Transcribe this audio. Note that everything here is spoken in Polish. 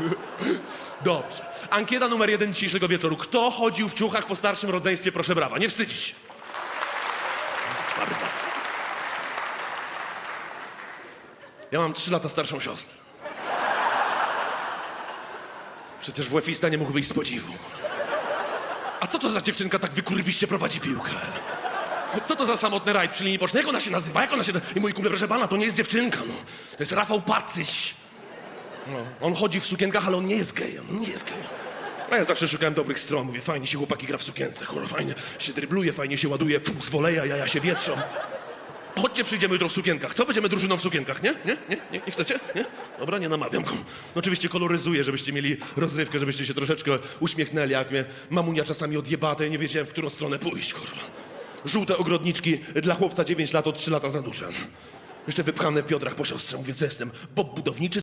Dobrze. Ankieta numer jeden dzisiejszego wieczoru. Kto chodził w ciuchach po starszym rodzeństwie? Proszę brawa. Nie wstydzić się. Twarda. Ja mam trzy lata starszą siostrę. Przecież WF-ista nie mógł wyjść z podziwu. A co to za dziewczynka tak wykurwiście prowadzi piłkę? Co to za samotny rajd przy linii bocznej? Jak ona się nazywa? Jak ona się... I mój kumple, proszę pana, to nie jest dziewczynka, no. To jest Rafał Pacyś. No, on chodzi w sukienkach, ale on nie jest gejem. On nie jest gejem. A ja zawsze szukałem dobrych stron. Mówię, fajnie się chłopaki gra w sukience, kurwa, fajnie się drybluje, fajnie się ładuje, fuk, z woleja, jaja się wietrzą. Chodźcie, przyjdziemy jutro w sukienkach. Co? Będziemy drużyną w sukienkach, nie? Nie? Nie? Nie, nie chcecie? Nie? Dobra, nie namawiam. No, oczywiście koloryzuję, żebyście mieli rozrywkę, żebyście się troszeczkę uśmiechnęli, jak mnie mamunia czasami odjebała, to ja nie wiedziałem, w którą stronę pójść, kurwa. Żółte ogrodniczki dla chłopca 9 lat od 3 lata za dużo. Jeszcze wypchane w biodrach po siostrze. Mówię, co jestem? Bob budowniczy